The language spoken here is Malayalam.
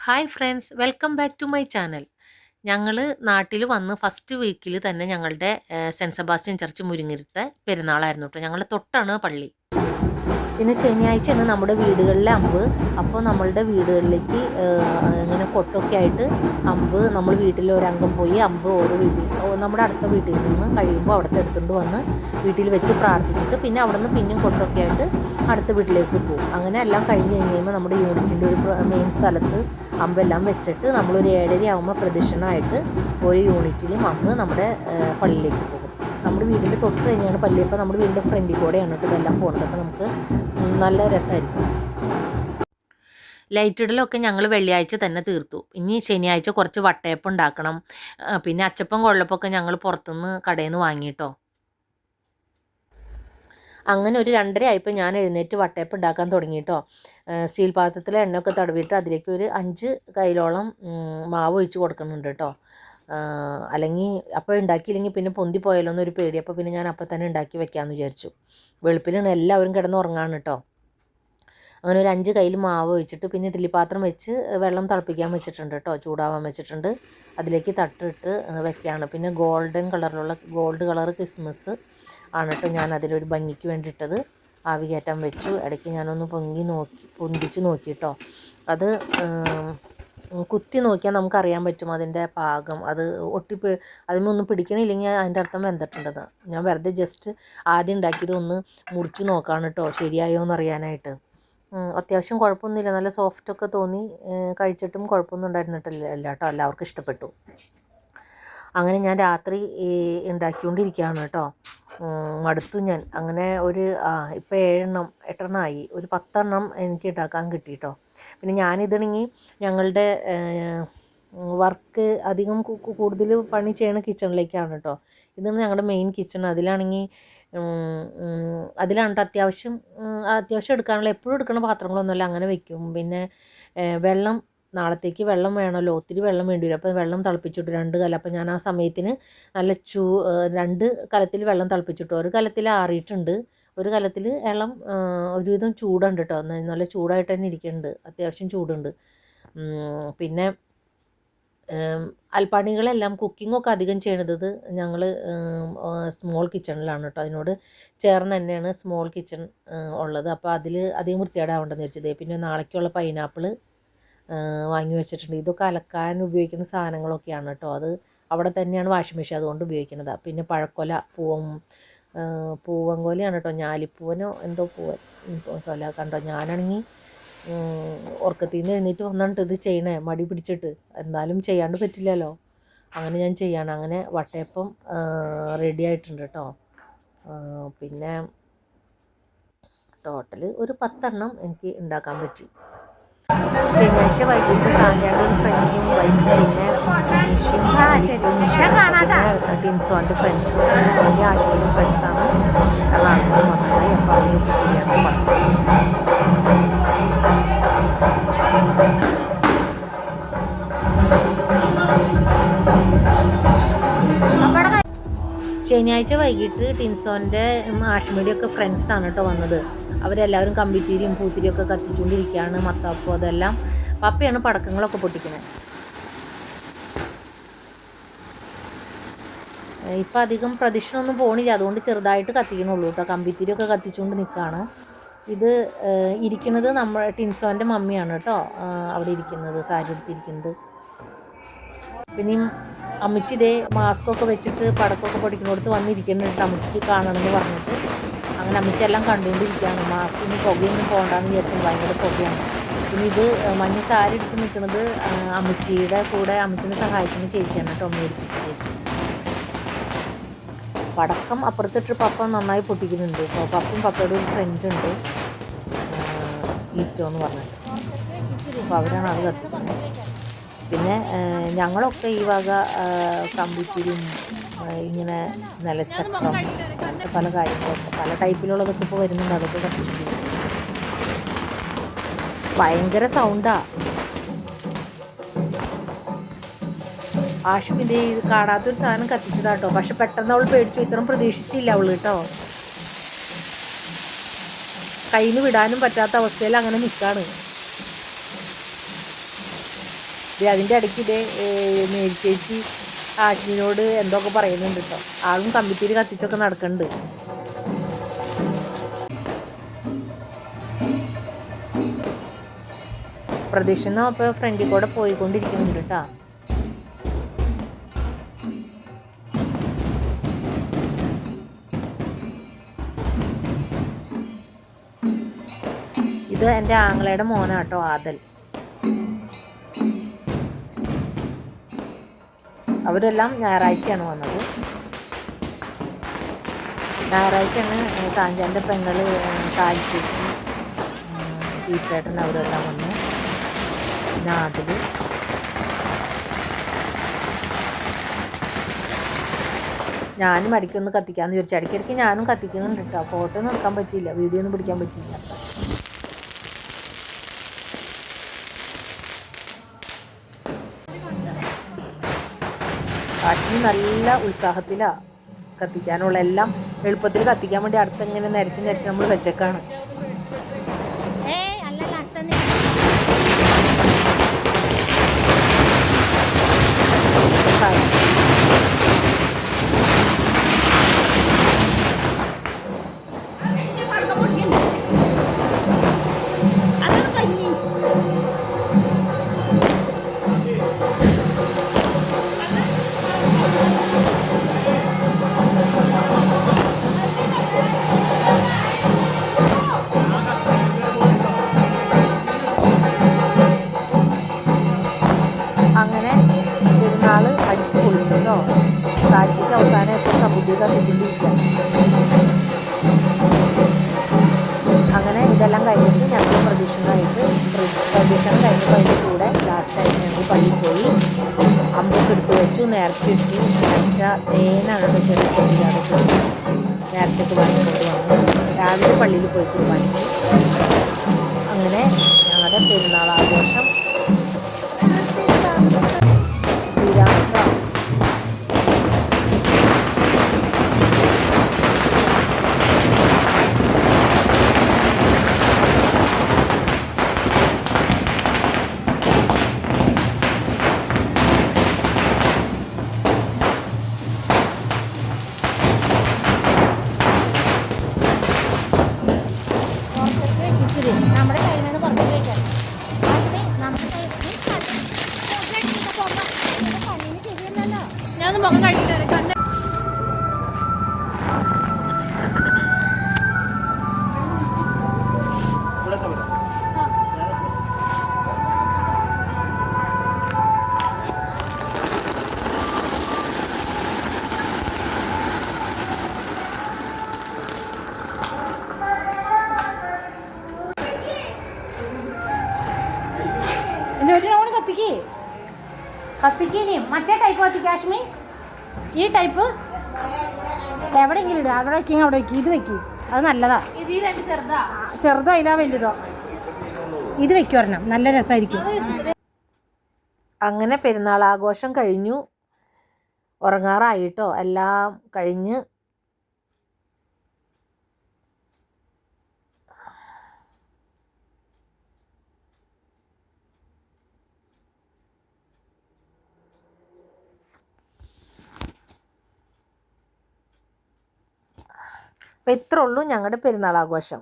Hi friends welcome back to my channel. ഞങ്ങൾ നാട്ടിൽ വന്ന് ഫസ്റ്റ് വീക്കിൽ തന്നെ ഞങ്ങളുടെ സെന്റ് സെബാസ്റ്റ്യൻ ചർച്ച് മുരിങ്ങരുത്തെ പെരുന്നാളായിരുന്നു കേട്ടോ. ഞങ്ങളുടെ തൊട്ടാണ് പള്ളി. പിന്നെ ശനിയാഴ്ചയാണ് നമ്മുടെ വീടുകളിലെ അമ്പ്. അപ്പോൾ നമ്മളുടെ വീടുകളിലേക്ക് ഇങ്ങനെ കൊട്ടൊക്കെ ആയിട്ട് അമ്പ് നമ്മൾ വീട്ടിൽ ഒരംഗം പോയി അമ്പ് ഓരോ വീട്ടിൽ നമ്മുടെ അടുത്ത വീട്ടിൽ നിന്ന് കഴിയുമ്പോൾ അവിടുത്തെ എടുത്തുകൊണ്ട് വന്ന് വീട്ടിൽ വെച്ച് പ്രാർത്ഥിച്ചിട്ട് പിന്നെ അവിടെ നിന്ന് പിന്നെയും കൊട്ടൊക്കെ ആയിട്ട് അടുത്ത വീട്ടിലേക്ക് പോകും. അങ്ങനെ എല്ലാം കഴിഞ്ഞ് കഴിഞ്ഞ് കഴിയുമ്പോൾ നമ്മുടെ യൂണിറ്റിന്റെ ഒരു മെയിൻ സ്ഥലത്ത് അമ്പെല്ലാം വെച്ചിട്ട് നമ്മളൊരു ഏഴര ആകുമ്പോൾ പ്രദക്ഷിണമായിട്ട് ഒരു യൂണിറ്റിലും വന്ന് നമ്മുടെ പള്ളിയിലേക്ക് പോകും. നമ്മുടെ വീടിന്റെ തൊട്ട് കഴിഞ്ഞാണ് പള്ളി. അപ്പോൾ നമ്മുടെ വീടിന്റെ ഫ്രണ്ടിൽ കൂടെയാണ് കേട്ടോ ഇതെല്ലാം പോകുന്നത് അപ്പോൾ നമുക്ക് നല്ല രസമായിരിക്കും ലൈറ്റ് ഇടലൊക്കെ ഞങ്ങൾ വെള്ളിയാഴ്ച തന്നെ തീർത്തു. ഇനി ശനിയാഴ്ച കുറച്ച് വട്ടയപ്പം ഉണ്ടാക്കണം. പിന്നെ അച്ചപ്പം കൊള്ളപ്പൊക്കെ ഞങ്ങൾ പുറത്തുനിന്ന് കടയിൽ നിന്ന് വാങ്ങിയിട്ടോ അങ്ങനെ ഒരു രണ്ടര ആയപ്പോൾ ഞാൻ എഴുന്നേറ്റ് വട്ടയപ്പം ഉണ്ടാക്കാൻ തുടങ്ങി കേട്ടോ. സ്റ്റീൽ പാത്രത്തിലെ എണ്ണയൊക്കെ തടവിയിട്ട് അതിലേക്ക് ഒരു അഞ്ച് കൈയിലോളം മാവ് ഒഴിച്ച് കൊടുക്കുന്നുണ്ട് കേട്ടോ. അല്ലെങ്കിൽ അപ്പോൾ ഉണ്ടാക്കിയില്ലെങ്കിൽ പിന്നെ പൊന്തി പോയാലോ എന്നൊരു പേടി. അപ്പോൾ പിന്നെ ഞാൻ അപ്പോൾ തന്നെ ഉണ്ടാക്കി വെക്കാമെന്ന് വിചാരിച്ചു. വെളുപ്പിലാണ് എല്ലാവരും കിടന്ന് ഉറങ്ങാണ് കേട്ടോ. അങ്ങനെ ഒരു അഞ്ച് കയ്യിൽ മാവ് വെച്ചിട്ട് പിന്നെ ഇഡ്ഡലി പാത്രം വെച്ച് വെള്ളം തിളപ്പിക്കാൻ വെച്ചിട്ടുണ്ട് കേട്ടോ. ചൂടാവാൻ വെച്ചിട്ടുണ്ട്. അതിലേക്ക് തട്ടിട്ട് വെക്കുകയാണ് പിന്നെ ഗോൾഡൻ കളറിലുള്ള ഗോൾഡ് കളർ ക്രിസ്മസ് ആണ് കേട്ടോ ഞാൻ അതിലൊരു ഭംഗിക്ക് വേണ്ടിയിട്ടത് ആവി കയറ്റാൻ വെച്ചു. ഇടയ്ക്ക് ഞാനൊന്ന് പൊങ്ങി നോക്കി പൊന്തിച്ച് നോക്കിയിട്ടോ അത് ഉം, കുത്തി നോക്കിയാൽ നമുക്കറിയാൻ പറ്റും അതിന്റെ പാകം. അത് ഒട്ടിപ്പ് അതിമൊന്നും പിടിക്കണില്ലെങ്കിൽ അതിന്റെ അർത്ഥം വെന്തിട്ടുണ്ടത്. ഞാൻ വെറുതെ ജസ്റ്റ് ആദ്യം ഉണ്ടാക്കിയത് ഒന്ന് മുറിച്ച് നോക്കാണ് കേട്ടോ ശരിയായോ എന്ന് അറിയാനായിട്ട്. അത്യാവശ്യം കുഴപ്പമൊന്നുമില്ല. നല്ല സോഫ്റ്റൊക്കെ തോന്നി കഴിച്ചിട്ടും കുഴപ്പമൊന്നും ഉണ്ടായിരുന്നിട്ടില്ല കേട്ടോ. എല്ലാവർക്കും ഇഷ്ടപ്പെട്ടു. അങ്ങനെ ഞാൻ രാത്രി ഉണ്ടാക്കിക്കൊണ്ടിരിക്കുകയാണ് കേട്ടോ. മടുത്തു ഞാൻ. അങ്ങനെ ഒരു ആ ഇപ്പോൾ ഏഴെണ്ണം എട്ടെണ്ണം ആയി ഒരു പത്തെണ്ണം എനിക്ക് ഉണ്ടാക്കാൻ കിട്ടി കേട്ടോ. പിന്നെ ഞാനിതാണെങ്കിൽ ഞങ്ങളുടെ വർക്ക് അധികം കൂടുതൽ പണി ചെയ്യണ കിച്ചണിലേക്കാണ് കേട്ടോ. ഇതാണ് ഞങ്ങളുടെ മെയിൻ കിച്ചൺ. അതിലാണെങ്കിൽ അതിലാണ് അത്യാവശ്യം അത്യാവശ്യം എടുക്കാനുള്ള എപ്പോഴും എടുക്കുന്ന പാത്രങ്ങളൊന്നുമല്ല. അങ്ങനെ വെക്കും. പിന്നെ വെള്ളം നാളത്തേക്ക് വെള്ളം വേണമല്ലോ ഒത്തിരി വെള്ളം വേണ്ടി വരും. അപ്പോൾ വെള്ളം തിളപ്പിച്ചിട്ടു രണ്ട് കല അപ്പോൾ ഞാൻ ആ സമയത്തിന് നല്ല ചൂ രണ്ട് കലത്തിൽ വെള്ളം തിളപ്പിച്ചിട്ടു. ഒരു കലത്തിൽ ആറിയിട്ടുണ്ട്. ഒരു കലത്തിൽ വെള്ളം ഒരുവിധം ചൂടുണ്ട് കേട്ടോ നല്ല ചൂടായിട്ട് തന്നെ ഇരിക്കുന്നുണ്ട്. അത്യാവശ്യം ചൂടുണ്ട്. പിന്നെ അൽപ്പാണികളെല്ലാം കുക്കിങ്ങൊക്കെ അധികം ചെയ്യണത് ഞങ്ങൾ സ്മോൾ കിച്ചണിലാണ് കേട്ടോ അതിനോട് ചേർന്ന് തന്നെയാണ് സ്മോൾ കിച്ചൺ ഉള്ളത്. അപ്പോൾ അതിൽ അധികം വൃത്തിയാടാവേണ്ടെന്ന് വെച്ചത് പിന്നെ നാളേക്കുള്ള പൈനാപ്പിൾ വാങ്ങി വെച്ചിട്ടുണ്ട്. ഇതൊക്കെ അലക്കാൻ ഉപയോഗിക്കുന്ന സാധനങ്ങളൊക്കെയാണ് കേട്ടോ. അത് അവിടെ തന്നെയാണ് വാഷിംഗ് മെഷീൻ അതുകൊണ്ട് ഉപയോഗിക്കുന്നത്. പിന്നെ പഴക്കൊല പൂവം പൂവൻ കൊലയാണ് കേട്ടോ. ഞാലിപ്പൂവനോ എന്തോ പൂവൻ കൊല കണ്ടോ? ഞാനാണെങ്കിൽ ഉറക്കത്തിൽ നിന്ന് എഴുന്നേറ്റ് വന്നിട്ട് ഇത് ചെയ്യണേ. മടി പിടിച്ചിട്ട്. എന്തായാലും ചെയ്യാണ്ട് പറ്റില്ലല്ലോ. അങ്ങനെ ഞാൻ ചെയ്യാണ്. അങ്ങനെ വട്ടയപ്പം റെഡി ആയിട്ടുണ്ട് കേട്ടോ. പിന്നെ ടോട്ടൽ ഒരു പത്തെണ്ണം എനിക്ക് ഉണ്ടാക്കാൻ പറ്റി. ശനിയാഴ്ച വൈകിട്ട് ടിൻസോന്റെ ഫ്രണ്ട്സും ഒക്കെ ഫ്രണ്ട്സ് ഫ്രണ്ട്സാണ് കേട്ടോ വന്നത്. അവരെല്ലാവരും കമ്പിത്തീരിയും പൂത്തിരിയും ഒക്കെ കത്തിച്ചുകൊണ്ടിരിക്കുകയാണ് മത്താപ്പൂ അതെല്ലാം. പപ്പയാണ് പടക്കങ്ങളൊക്കെ പൊട്ടിക്കുന്നത്. ഇപ്പം അധികം പ്രദക്ഷിണമൊന്നും പോണില്ല. അതുകൊണ്ട് ചെറുതായിട്ട് കത്തിക്കണുള്ളൂ കേട്ടോ. കമ്പിത്തിരിയൊക്കെ കത്തിച്ചുകൊണ്ട് നിൽക്കുകയാണ്. ഇത് ഇരിക്കുന്നത് നമ്മൾ ടിൻസോന്റെ മമ്മിയാണ് കേട്ടോ. അവിടെ ഇരിക്കുന്നത് സാരി എടുത്തിരിക്കുന്നത് പിന്നെയും അമ്മച്ചി ഇതേ മാസ്കൊക്കെ വെച്ചിട്ട് പടക്കമൊക്കെ പൊടിക്കുന്നിടത്ത് വന്നിരിക്കുന്നുണ്ട് അമ്മച്ചിക്ക് കാണണമെന്ന് പറഞ്ഞിട്ട്. അങ്ങനെ അമ്മച്ചെല്ലാം കണ്ടുകൊണ്ടിരിക്കുകയാണ്. മാസ്കിന് പുകയൊന്നും പോകണ്ടെന്ന് വിചാരിച്ചത് ഭയങ്കര പുകയാണ്. പിന്നെ ഇത് മഞ്ഞ സാരി എടുത്ത് നിൽക്കുന്നത് അമ്മച്ചിയുടെ കൂടെ അമ്മച്ചിനെ സഹായിക്കുന്ന ചേച്ചിയാണ് കേട്ടോ മേടിപ്പിച്ച ചേച്ചി. പടക്കം അപ്പുറത്തിട്ട് പപ്പ നന്നായി പൊട്ടിക്കുന്നുണ്ട് അപ്പോൾ പപ്പയും പപ്പയുടെ ഒരു ഫ്രണ്ട് ഉണ്ട്. ഈറ്റോ എന്ന് പറഞ്ഞിട്ട്. അപ്പോൾ അവരാണ് അത് കത്തിക്കുന്നത്. പിന്നെ ഞങ്ങളൊക്കെ ഈ വക കമ്പിത്തിരിയും ഇങ്ങനെ നിലച്ചക്രം അങ്ങനത്തെ പല കാര്യങ്ങളൊക്കെ പല ടൈപ്പിലുള്ളതൊക്കെ ഇപ്പോൾ വരുന്നുണ്ട്. അതൊക്കെ കത്തിച്ചു ഭയങ്കര സൗണ്ടാ. ആഷിമിന്റെ ഇത് കാണാത്തൊരു സാധനം കത്തിച്ചതാട്ടോ പക്ഷെ പെട്ടെന്ന് അവൾ പേടിച്ചു. ഇത്രയും പ്രതീക്ഷിച്ചില്ല അവൾ കേട്ടോ. കയ്യിൽ നിന്ന് വിടാനും പറ്റാത്ത അവസ്ഥയിൽ അങ്ങനെ നിൽക്കാണ് അതിന്റെ ഇടയ്ക്ക് ഇതേ മേരി ചേച്ചി ആഷ്മിനോട് എന്തൊക്കെ പറയുന്നുണ്ട് കേട്ടോ ആളും കമ്പിത്തിരി കത്തിച്ചൊക്കെ നടക്കുന്നുണ്ട് പ്രദക്ഷിണം അപ്പോൾ ഫ്രണ്ടിൽ കൂടെ പോയിക്കൊണ്ടിരിക്കുന്നുണ്ട് കേട്ടോ ഇത് എന്റെ ആങ്ങളയുടെ മോനാട്ടോ ആദൽ. അവരെല്ലാം ഞായറാഴ്ചയാണ് വന്നത്. ഞായറാഴ്ചയാണ് സാഞ്ചാന്റെ പെങ്ങൾ സാധിച്ചേച്ചി തീർച്ചയായിട്ടും അവരെല്ലാം വന്നു നാതിൽ ഞാനും അടിക്കൊന്ന് കത്തിക്കാമെന്ന് വിചാരിച്ചു. ഇടയ്ക്കിടയ്ക്ക് ഞാനും കത്തിക്കുന്നുണ്ട് കേട്ടോ. ഫോട്ടോ ഒന്നും എടുക്കാൻ പറ്റിയില്ല. വീഡിയോ ഒന്നും പിടിക്കാൻ പറ്റിയില്ല. കാട്ടിന് നല്ല ഉത്സാഹത്തിലാണ് കത്തിക്കാനുള്ള എല്ലാം എളുപ്പത്തിൽ കത്തിക്കാൻ വേണ്ടി അടുത്തെങ്ങനെ നിരത്തി നിരത്തി നമ്മൾ വെച്ചേക്കാണ്. അതിന്റെ കൂടെ ലാസ്റ്റായിട്ട് ഞങ്ങൾ പള്ളിയിൽ പോയി. അമ്പൊക്കെ എടുത്ത് വെച്ചു നേർച്ചിട്ടു നേർച്ച തേനാണ് ചെറിയ പൊട്ടില്ലാതൊക്കെ നേർച്ചയ്ക്ക് വാങ്ങിക്കൊണ്ട് വന്നു. രാവിലെ പള്ളിയിൽ പോയിട്ട് കുർബാനിക്ക് അങ്ങനെ ഞങ്ങളുടെ പെരുന്നാൾ ആഘോഷം കത്തിക്ക്. കത്തിക്കിനി മറ്റേ ടൈപ്പ് കത്തി കാശ്മീർ ഈ ടൈപ്പ് എവിടെയെങ്കിലും ഇടുക അവിടെ വയ്ക്കുക അവിടെ വയ്ക്കുക ഇത് വെക്കി. അത് നല്ലതാ. ചെറുതാ. അതിലാ വലുതോ. ഇത് വെക്കുവരണം നല്ല രസമായിരിക്കും അങ്ങനെ പെരുന്നാൾ ആഘോഷം കഴിഞ്ഞു. ഉറങ്ങാറായിട്ടോ. എല്ലാം കഴിഞ്ഞ് അപ്പം ഇത്രയുള്ളൂ ഞങ്ങളുടെ പെരുന്നാൾ ആഘോഷം